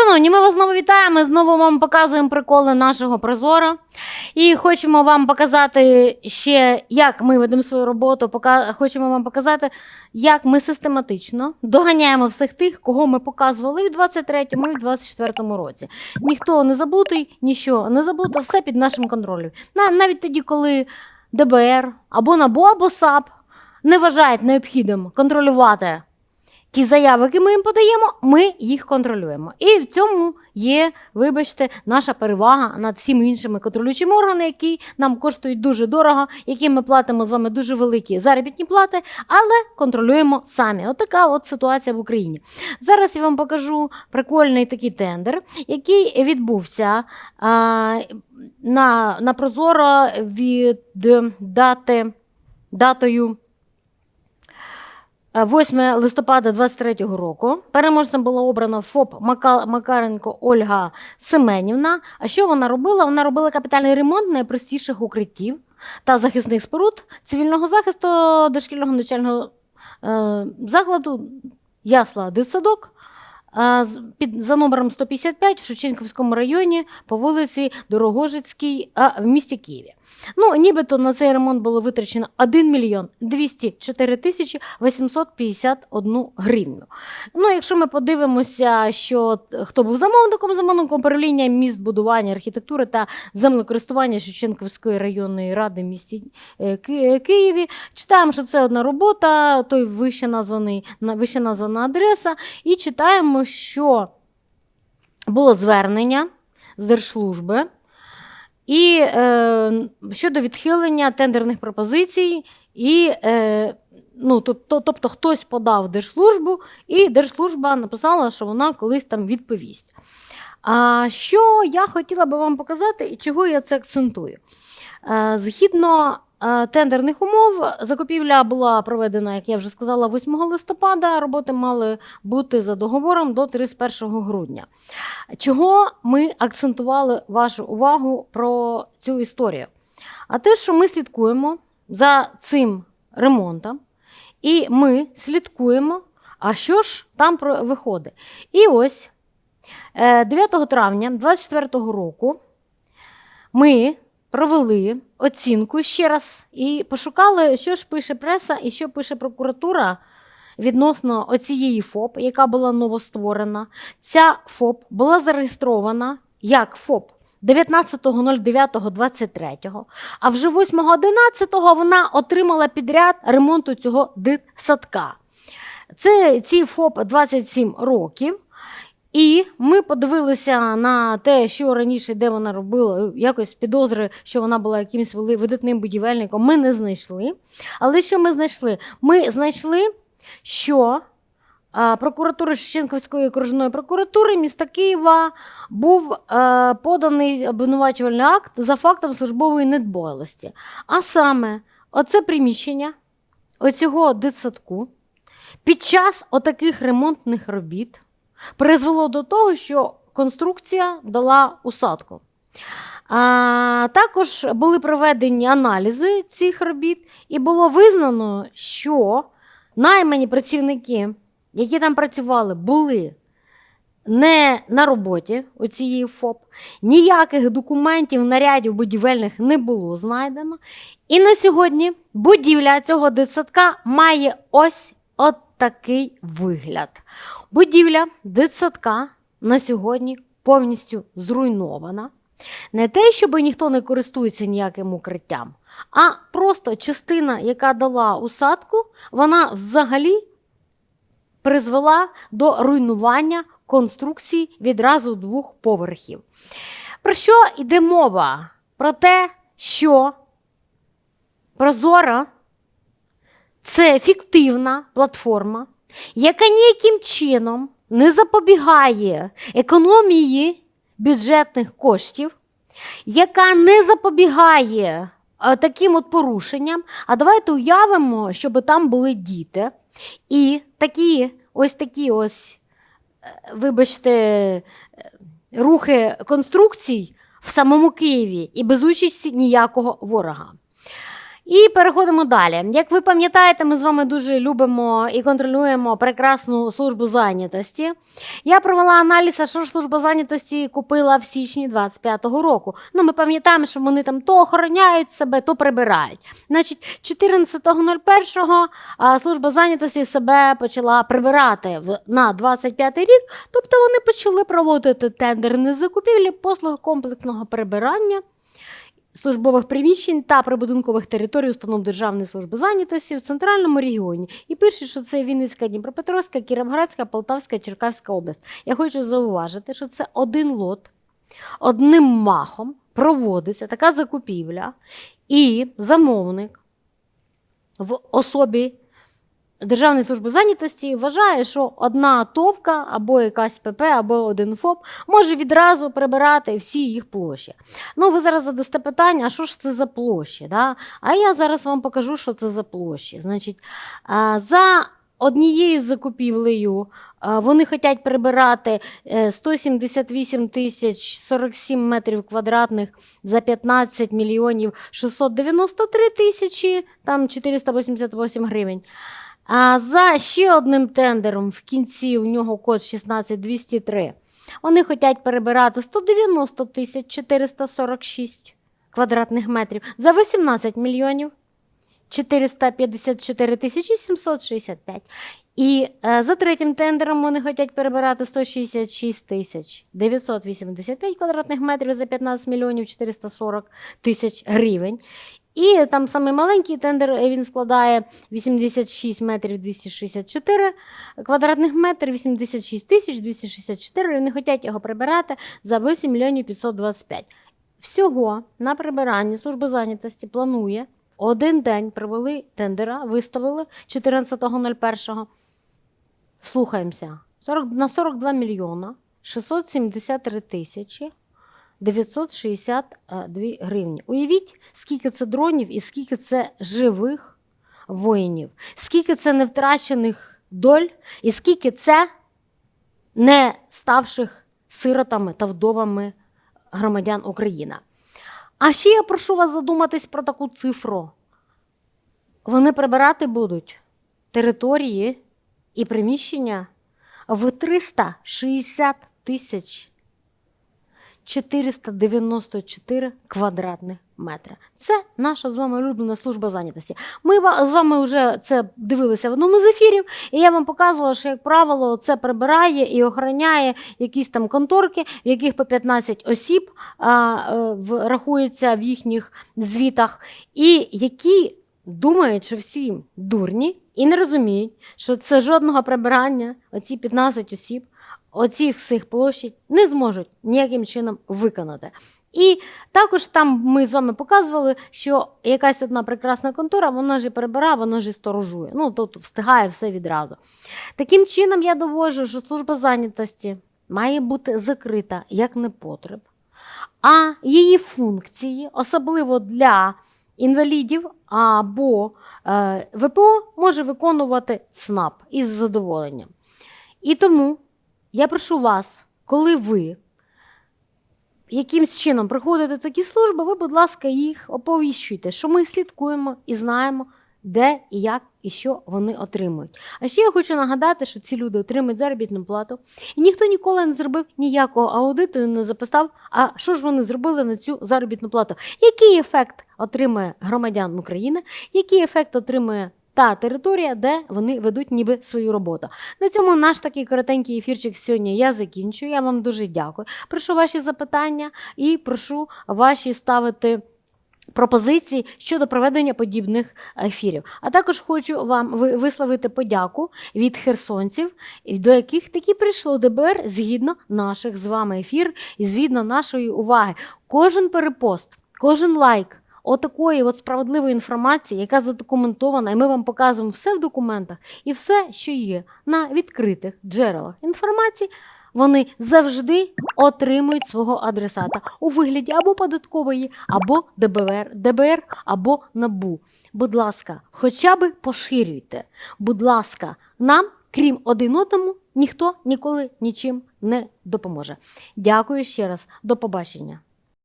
Шановні, ми вас знову вітаємо. Знову вам показуємо приколи нашого прозора. І хочемо вам показати ще, як ми ведемо свою роботу. Хочемо вам показати, як ми систематично доганяємо всіх тих, кого ми показували в 23-му, і в 24-му році. Ніхто не забутий, нічого не забуто, все під нашим контролем. Навіть тоді, коли ДБР або НАБУ, або САП не вважають необхідним контролювати ті заяви, які ми їм подаємо, ми їх контролюємо. І в цьому є, вибачте, наша перевага над всіми іншими контролюючими органами, які нам коштують дуже дорого, яким ми платимо з вами дуже великі заробітні плати, але контролюємо самі. От от ситуація в Україні. Зараз я вам покажу прикольний такий тендер, який відбувся а, на, на Прозоро від дати, датою. Е, 8 листопада 23-го року переможцем було обрано ФОП Мака- Макаренко Ольга Семенівна. А що вона робила? Вона робила капітальний ремонт найпростіших укриттів та захисних споруд цивільного захисту дошкільного навчального е, закладу Ясла Дитсадок під, за номером 155 в Шевченківському районі по вулиці Дорогожицькій в місті Києві. Ну, нібито на цей ремонт було витрачено 1 мільйон 204 тисячі 851 гривню. Ну, якщо ми подивимося, що хто був замовником, замовником управління міст будування, архітектури та землекористування Шевченківської районної ради в місті е, Ки- Києві, читаємо, що це одна робота, той вище названий вище названа адреса, і читаємо, що було звернення з держслужби. І е, щодо відхилення тендерних пропозицій, і, е, ну, тобто, тобто хтось подав держслужбу, і держслужба написала, що вона колись там відповість. А що я хотіла би вам показати і чого я це акцентую? Е, згідно тендерних умов, закупівля була проведена, як я вже сказала, 8 листопада. Роботи мали бути за договором до 31 грудня. Чого ми акцентували вашу увагу про цю історію? А те, що ми слідкуємо за цим ремонтом, і ми слідкуємо, а що ж там виходить. І ось е, 9 травня 2024 року ми провели оцінку ще раз і пошукали, що ж пише преса і що пише прокуратура відносно оцієї ФОП, яка була новостворена. Ця ФОП була зареєстрована як ФОП 19.09.23, а вже 8.11 вона отримала підряд ремонту цього дитсадка. Це ці ФОП 27 років. І ми подивилися на те, що раніше, де вона робила, якось підозри, що вона була якимось видатним будівельником. Ми не знайшли. Але що ми знайшли? Ми знайшли, що прокуратура Шевченківської окружної прокуратури міста Києва був поданий обвинувачувальний акт за фактом службової недбойлості. А саме, оце приміщення оцього дитсадку під час отаких ремонтних робіт призвело до того, що конструкція дала усадку. А, також були проведені аналізи цих робіт, і було визнано, що наймані працівники, які там працювали, були не на роботі у цієї ФОП, ніяких документів, нарядів будівельних не було знайдено. І на сьогодні будівля цього дитсадка має ось от такий вигляд. Будівля дитсадка на сьогодні повністю зруйнована. Не те, щоб ніхто не користується ніяким укриттям, а просто частина, яка дала усадку, вона взагалі призвела до руйнування конструкції відразу двох поверхів. Про що йде мова? Про те, що Прозора це фіктивна платформа, яка ніяким чином не запобігає економії бюджетних коштів, яка не запобігає е, таким от порушенням. А давайте уявимо, щоб там були діти. І такі ось такі ось, е, вибачте, е, рухи конструкцій в самому Києві і без участі ніякого ворога. І переходимо далі. Як ви пам'ятаєте, ми з вами дуже любимо і контролюємо прекрасну службу зайнятості. Я провела аналіз, а що ж служба зайнятості купила в січні 25-го року. Ну, ми пам'ятаємо, що вони там то охороняють себе, то прибирають. Значить, 14.01 а, служба зайнятості себе почала прибирати на 25-й рік, тобто вони почали проводити тендерні закупівлі послуг комплексного прибирання службових приміщень та прибудинкових територій установ Державної служби зайнятості в центральному регіоні. І пише, що це Вінницька, Дніпропетровська, Кіровоградська, Полтавська, Черкаська область. Я хочу зауважити, що це один лот, одним махом проводиться така закупівля, і замовник в особі Державної служби зайнятості вважає, що одна товка або якась ПП, або один ФОП може відразу прибирати всі їх площі. Ну, ви зараз задасте питання, а що ж це за площі? Да? А я зараз вам покажу, що це за площі. Значить, за однією закупівлею вони хочуть прибирати е, 178 тисяч 47 метрів квадратних за 15 мільйонів 693 тисячі, там 488 гривень. А за ще одним тендером в кінці у нього код 16203. Вони хочуть перебирати 190 тисяч 446 квадратних метрів за 18 мільйонів 454 тисячі 765. І е, за третім тендером вони хочуть перебирати 166 тисяч 985 квадратних метрів за 15 мільйонів 440 тисяч гривень. І там самий маленький тендер е, він складає 86 метрів 264 квадратних метрів, 86 тисяч 264. Вони хочуть його прибирати за 8 мільйонів 525. Всього на прибиранні служба зайнятості планує один день провели тендера, виставили 14.01. Слухаємося. 40, на 42 мільйона 673 тисячі 962 гривні. Уявіть, скільки це дронів і скільки це живих воїнів, скільки це невтрачених доль, і скільки це не ставших сиротами та вдовами громадян України. А ще я прошу вас задуматись про таку цифру. Вони прибирати будуть території і приміщення в 360 тисяч 494 квадратних метра. Це наша з вами улюблена служба зайнятості. Ми з вами вже це дивилися в одному з ефірів, і я вам показувала, що, як правило, це прибирає і охороняє якісь там конторки, в яких по 15 осіб а, е, в, рахується в їхніх звітах, і які думають, що всі дурні і не розуміють, що це жодного прибирання, оці 15 осіб, оці всіх площадь не зможуть ніяким чином виконати. І також там ми з вами показували, що якась одна прекрасна контора, вона ж і перебирає, вона ж і сторожує. Ну, тобто встигає все відразу. Таким чином, я доводжу, що служба зайнятості має бути закрита як непотреб, а її функції, особливо для інвалідів або е, ВПО, може виконувати ЦНАП із задоволенням. І тому я прошу вас, коли ви якимсь чином приходите такі служби, ви, будь ласка, їх оповіщуйте, що ми слідкуємо і знаємо, де і як і що вони отримують. А ще я хочу нагадати, що ці люди отримують заробітну плату, і ніхто ніколи не зробив ніякого аудиту і не записав, а що ж вони зробили на цю заробітну плату. Який ефект отримує громадян України, який ефект отримує та територія, де вони ведуть ніби свою роботу. На цьому наш такий коротенький ефірчик сьогодні я закінчую. Я вам дуже дякую. Прошу ваші запитання і прошу ваші ставити. Пропозиції щодо проведення подібних ефірів. А також хочу вам висловити подяку від херсонців, до яких таки прийшло ДБР згідно наших з вами ефір і згідно нашої уваги. Кожен перепост, кожен лайк. Отакої от справедливої інформації, яка задокументована, і ми вам показуємо все в документах і все, що є на відкритих джерелах інформації, вони завжди отримують свого адресата у вигляді або податкової, або ДБР, ДБР, або НАБУ. Будь ласка, хоча б поширюйте. Будь ласка, нам, крім один одному, ніхто ніколи нічим не допоможе. Дякую ще раз. До побачення.